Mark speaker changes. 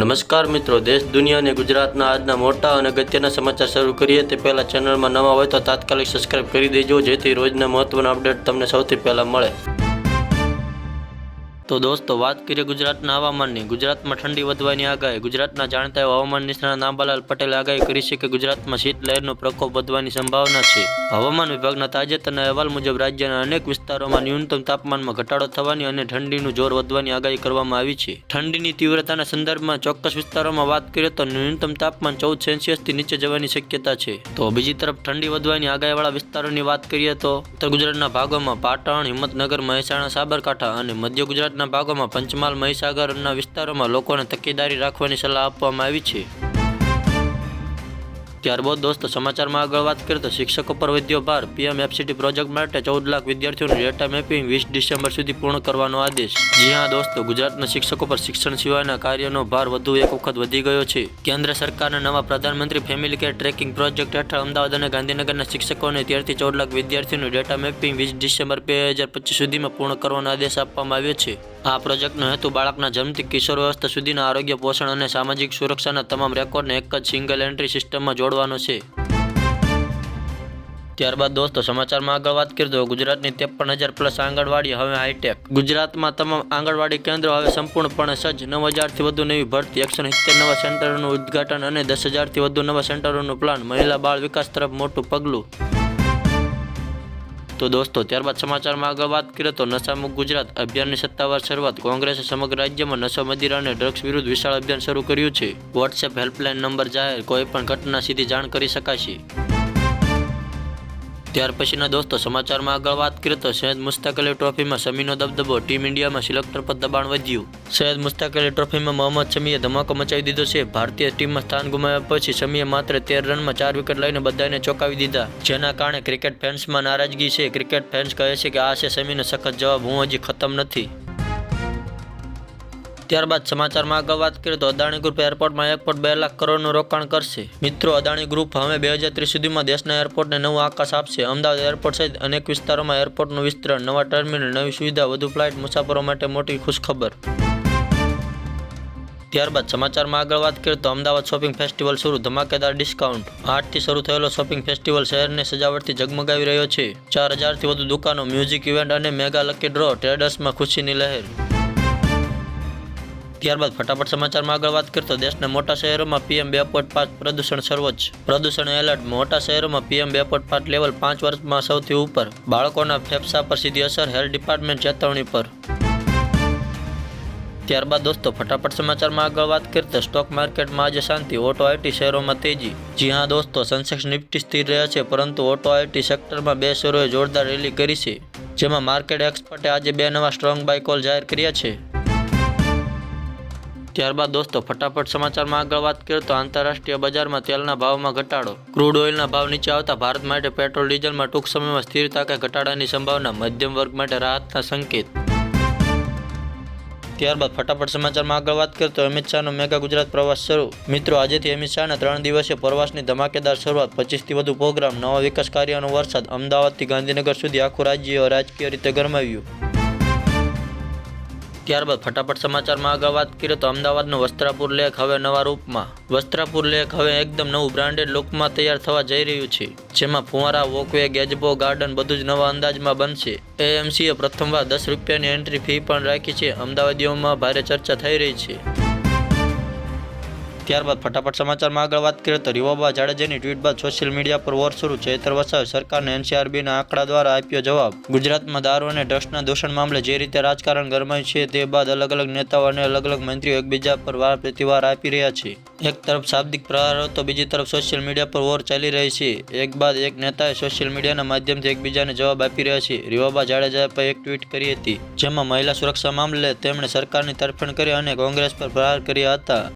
Speaker 1: નમસ્કાર મિત્રો, દેશ, દુનિયા અને ગુજરાતના આજના મોટા અને અગત્યના સમાચાર શરૂ કરીએ તે પહેલાં ચેનલમાં નવા હોય તો તાત્કાલિક સબસ્ક્રાઇબ કરી દેજો, જેથી રોજના મહત્વના અપડેટ તમને સૌથી પહેલાં મળે. તો દોસ્તો, વાત કરીએ ગુજરાતના હવામાનની. ગુજરાતમાં ઠંડી વધવાની આગાહી. ગુજરાતના જાણતા હવામાન નિષ્ણાત નાંબાલાલ પટેલે આગાહી કરી છે કે ગુજરાતમાં શીત લહેરનો પ્રકોપ વધવાની સંભાવના છે. હવામાન વિભાગના તાજેતરના અહેવાલ મુજબ રાજ્યના અનેક વિસ્તારોમાં ન્યૂનતમ તાપમાનમાં ઘટાડો થવાની અને ઠંડીનું જોર વધવાની આગાહી કરવામાં આવી છે. ઠંડીની તીવ્રતાના સંદર્ભમાં ચોક્કસ વિસ્તારોમાં વાત કરીએ તો ન્યૂનતમ તાપમાન ચૌદ સેલ્સિયસથી નીચે જવાની શક્યતા છે. તો બીજી તરફ ઠંડી વધવાની આગાહીવાળા વિસ્તારોની વાત કરીએ તો ઉત્તર ગુજરાતના ભાગોમાં પાટણ, હિંમતનગર, મહેસાણા, સાબરકાંઠા અને મધ્ય ગુજરાતના ભાગોમાં પંચમહાલ મહીસાગરના વિસ્તારોમાં લોકોને તકેદારી રાખવાની સલાહ આપવામાં આવી છે. ત્યારબાદ દોસ્તો, સમાચારમાં આગળ વાત કરીએ તો શિક્ષકો પર વધ્યો ભાર. પીએમ એફસીટી પ્રોજેક્ટ માટે ચૌદ લાખ વિદ્યાર્થીઓનું ડેટા મેપિંગ વીસ ડિસેમ્બર સુધી પૂર્ણ કરવાનો આદેશ. જી હા, દોસ્તો, ગુજરાતના શિક્ષકો પર શિક્ષણ સિવાયના કાર્યનો ભાર વધુ એક વખત વધી ગયો છે. કેન્દ્ર સરકારના નવા પ્રધાનમંત્રી ફેમિલી કેર ટ્રેકિંગ પ્રોજેક્ટ હેઠળ અમદાવાદ અને ગાંધીનગરના શિક્ષકોને તેરથી ચૌદ લાખ વિદ્યાર્થીઓનું ડેટા મેપિંગ વીસ ડિસેમ્બર બે હજાર પચીસ સુધીમાં પૂર્ણ કરવાનો આદેશ આપવામાં આવ્યો છે. આ પ્રોજેક્ટનો હેતુ બાળકના જન્મથી કિશોર અવસ્થા સુધીના આરોગ્ય, પોષણ અને સામાજિક સુરક્ષાના તમામ રેકોર્ડને એક જ સિંગલ એન્ટ્રી સિસ્ટમમાં જોડવાનો છે. ત્યારબાદ દોસ્તો, સમાચારમાં આગળ વાત કરી દો. ગુજરાતની ત્રેપન હજાર પ્લસ આંગણવાડી હવે હાઈટેક. ગુજરાતમાં તમામ આંગણવાડી કેન્દ્રો હવે સંપૂર્ણપણે સજ્જ. નવ હજારથી વધુ નવી ભરતી, એકસો સિત્તેર નવા સેન્ટરોનું ઉદ્ઘાટન અને દસ હજારથી વધુ નવા સેન્ટરોનું પ્લાન. મહિલા બાળ વિકાસ તરફ મોટું પગલું. તો દોસ્તો, ત્યારબાદ સમાચારમાં આગળ વાત કરીએ તો નશામુક્ત ગુજરાત અભિયાનની સત્તાવાર શરૂઆત કોંગ્રેસે સમગ્ર રાજ્યમાં નશો મદિરા અને ડ્રગ્સ વિરુદ્ધ વિશાળ અભિયાન શરૂ કર્યું છે. વોટ્સએપ હેલ્પલાઇન નંબર જાહેર, કોઈ પણ ઘટના સીધી જાણ કરી શકાશે. ત્યાર પછીના દોસ્તો સમાચારમાં આગળ વાત કરીએ તો સૈયદ મુસ્તાક અલી ટ્રોફીમાં શમીનો દબદબો, ટીમ ઇન્ડિયામાં સિલેક્ટર પર દબાણ વધ્યું. સૈયદ મુસ્તાક અલી ટ્રોફીમાં મોહમ્મદ શમીએ ધમાકો મચાવી દીધો છે. ભારતીય ટીમમાં સ્થાન ગુમાવ્યા પછી શમીએ માત્ર તેર રનમાં ચાર વિકેટ લઈને બધાને ચોંકાવી દીધા. જેના કારણે ક્રિકેટ ફેન્સમાં નારાજગી છે. ક્રિકેટ ફેન્સ કહે છે કે આ છે શમીનો સખત જવાબ, હું હજી ખતમ નથી. ત્યારબાદ સમાચારમાં આગળ વાત કરીએ તો અદાણી ગ્રુપ એરપોર્ટમાં એક પોઈન્ટ બે લાખ કરોડનું રોકાણ કરશે. મિત્રો, અદાણી ગ્રુપ હવે બે હજાર ત્રીસ સુધીમાં દેશના એરપોર્ટને નવું આકાશ આપશે. અમદાવાદ એરપોર્ટ સહિત અનેક વિસ્તારોમાં એરપોર્ટનું વિસ્તરણ, નવા ટર્મિનલ, નવી સુવિધા, વધુ ફ્લાઇટ, મુસાફરો માટે મોટી ખુશખબર. ત્યારબાદ સમાચારમાં આગળ વાત કરીએ તો અમદાવાદ શોપિંગ ફેસ્ટિવલ શરૂ, ધમાકેદાર ડિસ્કાઉન્ટ. આઠથી શરૂ થયેલો શોપિંગ ફેસ્ટિવલ શહેરને સજાવટથી જગમગાવી રહ્યો છે. ચાર હજારથી વધુ દુકાનો, મ્યુઝિક ઇવેન્ટ અને મેગા લકી ડ્રો ટ્રેડર્સમાં ખુશીની લહેર. ત્યારબાદ ફટાફટ સમાચારમાં આગળ વાત કરતો દેશના મોટા શહેરોમાં પીએમ બે પોઈન્ટ પાંચ પ્રદૂષણ સર્વોચ્ચ. પ્રદૂષણ એલર્ટ, મોટા શહેરોમાં પીએમ બે પોઈન્ટ પાંચ લેવલ પાંચ વર્ષમાં સૌથી ઉપર. બાળકોના ફેફસા પર સીધી અસર હેલ્થ ડિપાર્ટમેન્ટ ચેતવણી પર. ત્યારબાદ દોસ્તો, ફટાફટ સમાચારમાં આગળ વાત કરીએ સ્ટોક માર્કેટમાં આજે શાંતિ ઓટો આઈટી શેરોમાં તેજી. જી હા દોસ્તો સેન્સેક્સ નિફ્ટી સ્થિર રહ્યા છે, પરંતુ ઓટો આઈટી સેક્ટરમાં બે શેરોએ જોરદાર રેલી કરી છે. જેમાં માર્કેટ એક્સપર્ટે આજે બે નવા સ્ટ્રોંગ બાય કોલ જાહેર કર્યા છે. ત્યારબાદ દોસ્તો, ફટાફટ સમાચારમાં આગળ વાત કરીએ તો આંતરરાષ્ટ્રીય બજારમાં તેલના ભાવમાં ઘટાડો. ક્રૂડ ઓઇલના ભાવ નીચે આવતા ભારત માટે પેટ્રોલ, ડીઝલમાં ટૂંક સમયમાં સ્થિરતા કે ઘટાડાની સંભાવના, મધ્યમ વર્ગ માટે રાહતના સંકેત. ત્યારબાદ ફટાફટ સમાચારમાં આગળ વાત કરીએ તો અમિત શાહનો મેગા ગુજરાત પ્રવાસ શરૂ. મિત્રો, આજેથી અમિત શાહના ત્રણ દિવસીય પ્રવાસની ધમાકેદાર શરૂઆત, પચીસથી વધુ પ્રોગ્રામ, નવા વિકાસ કાર્યનો વરસાદ, અમદાવાદથી ગાંધીનગર સુધી આખું રાજ્ય રાજકીય રીતે ગરમાવ્યું. ત્યારબાદ ફટાફટ સમાચારમાં આગળ વાત કરીએ તો અમદાવાદનો વસ્ત્રાપુર લેક હવે નવા રૂપમાં. વસ્ત્રાપુર લેક હવે એકદમ નવું બ્રાન્ડેડ લુકમાં તૈયાર થવા જઈ રહ્યું છે, જેમાં ફુવારા, વોકવે, ગેજબો, ગાર્ડન બધું જ નવા અંદાજમાં બનશે. એએમસીએ પ્રથમવાર દસ રૂપિયાની એન્ટ્રી ફી પણ રાખી છે. અમદાવાદીઓમાં ભારે ચર્ચા થઈ રહી છે. ત્યારબાદ ફટાફટ સમાચારમાં આગળ વાત કરીએ તો રીવાબા જાડેજાની ટ્વીટ બાદ સોશિયલ મીડિયા પર વોર શરૂ ચૈત્ર વસાવે સરકારને એનસીઆરબીના આંકડા દ્વારા આપ્યો જવાબ. ગુજરાતમાં દારૂ અને ડ્રગ્સના દૂષણ મામલે જે રીતે રાજકારણ ગરમાયું છે તે બાદ અલગ અલગ નેતાઓ અને અલગ અલગ મંત્રીઓ એકબીજા પર વાર પ્રતિવાર આપી રહ્યા છે. એક તરફ શાબ્દિક પ્રહારો તો બીજી તરફ સોશિયલ મીડિયા પર વોર ચાલી રહી છે. એક બાદ એક નેતાએ સોશિયલ મીડિયાના માધ્યમથી એકબીજાને જવાબ આપી રહ્યા છે. રીવાબા જાડેજા પર એક ટ્વીટ કરી હતી, જેમાં મહિલા સુરક્ષા મામલે તેમણે સરકારની તરફેણ કરી અને કોંગ્રેસ પર પ્રહાર કર્યા હતા.